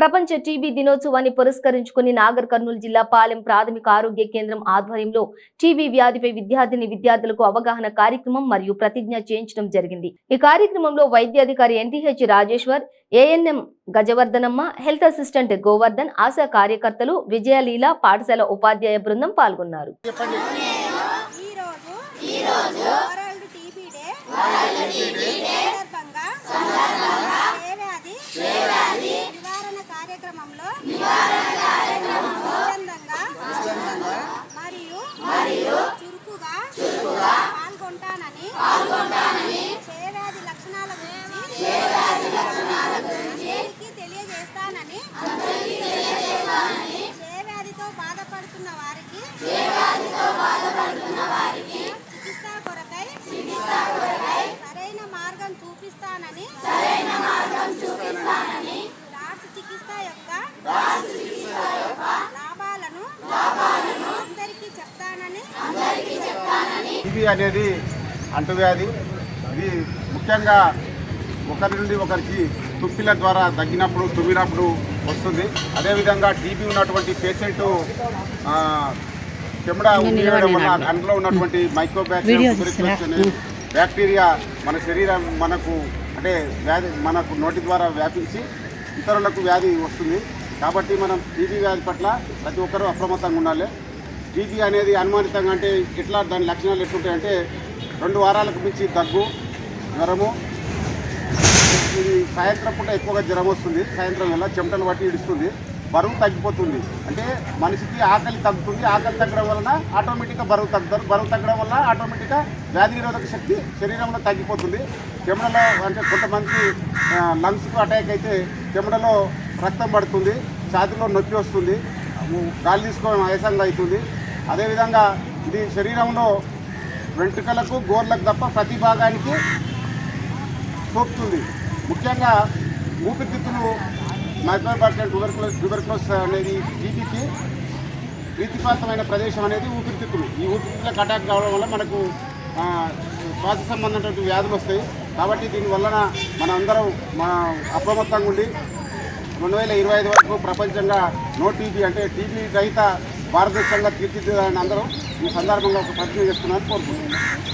ప్రపంచ టీబీ దినోత్సవాన్ని పురస్కరించుకుని నాగర్ కర్నూలు జిల్లా పాలెం ప్రాథమిక ఆరోగ్య కేంద్రం ఆధ్వర్యంలో టీబీ వ్యాధిపై విద్యార్థిని విద్యార్థులకు అవగాహన కార్యక్రమం మరియు ప్రతిజ్ఞ చేయించడం జరిగింది. ఈ కార్యక్రమంలో వైద్యాధికారి NTH Rajeshwar ANM Gajavardhanamma health assistant Govardhan ASHA కార్యకర్తలు విజయలీల పాఠశాల ఉపాధ్యాయ బృందం పాల్గొన్నారు. ఈ రోజు వరల్డ్ టీబీ డే సందర్భంగా క్షయవ్యాధి నివారణ కార్యక్రమంలో స్వచ్ఛందంగా మరియు చురుకుగా పాల్గొంటానని క్షయవ్యాధి లక్షణాల గురించి తెలియజేస్తానని క్షయవ్యాధితో బాధపడుతున్న వారికి టీబీ అనేది అంటువ్యాధి. ఇది ముఖ్యంగా ఒకరి నుండి ఒకరికి తుప్పిల ద్వారా తగ్గినప్పుడు తుమ్మినప్పుడు వస్తుంది. అదేవిధంగా టీబీ ఉన్నటువంటి పేషెంట్ చెమడ ఉమ్మివేయడం వల్ల అందులో ఉన్నటువంటి మైక్రోబ్యాక్టీరియా బ్యాక్టీరియా మన శరీరం మనకు అంటే వ్యాధి మనకు నోటి ద్వారా వ్యాపించి ఇతరులకు వ్యాధి వస్తుంది. కాబట్టి మనం టీబీ వ్యాధి పట్ల ప్రతి ఒక్కరూ అప్రమత్తంగా ఉండాలి. టీబీ అనేది అనుమానితంగా అంటే ఎట్లా దాని లక్షణాలు ఎట్లుంటాయంటే రెండు వారాలకు మించి దగ్గు జ్వరము. ఇది సాయంత్రం పూట ఎక్కువగా జ్వరం వస్తుంది. సాయంత్రం వల్ల చెమటలు బట్టి ఇడుస్తుంది బరువు తగ్గిపోతుంది. అంటే మనిషికి ఆకలి తగ్గుతుంది. ఆకలి తగ్గడం వలన ఆటోమేటిక్గా బరువు తగ్గుతారు. బరువు తగ్గడం వల్ల ఆటోమేటిక్గా వ్యాధి నిరోధక శక్తి శరీరంలో తగ్గిపోతుంది. చెమటలో అంటే కొంతమంది లంగ్స్కు అటాక్ అయితే చెమటలో రక్తం పడుతుంది. ఛాతిలో నొప్పి వస్తుంది. గాలి తీసుకోవడం ఆయాసంగా అవుతుంది. అదేవిధంగా ఇది శరీరంలో వెంట్రుకలకు గోర్లకు తప్ప ప్రతి భాగానికి సోకుతుంది. ముఖ్యంగా ఊపిరితిత్తులు మైక్రోబాక్టీరియల్ ట్యూబర్క్లోస్ ట్యూబర్క్లోస్ అనేది టీబీకి ప్రీతిపాతమైన ప్రదేశం అనేది ఊపిరితిత్తులు. ఈ ఊపిరితిత్తులకు అటాక్ కావడం వల్ల మనకు శ్వాస సంబంధమైనటువంటి వ్యాధులు వస్తాయి. కాబట్టి దీని వలన మన అప్రమత్తంగా ఉండి రెండు వేల ఇరవై ఐదు వరకు ప్రపంచంగా నో టీబీ అంటే టీబీ రహిత భారతదేశంగా తీర్చిదిద్దాలని అందరూ ఈ సందర్భంగా ఒక ప్రతిజ్ఞ చేస్తున్నారని కోరుకుంటున్నాను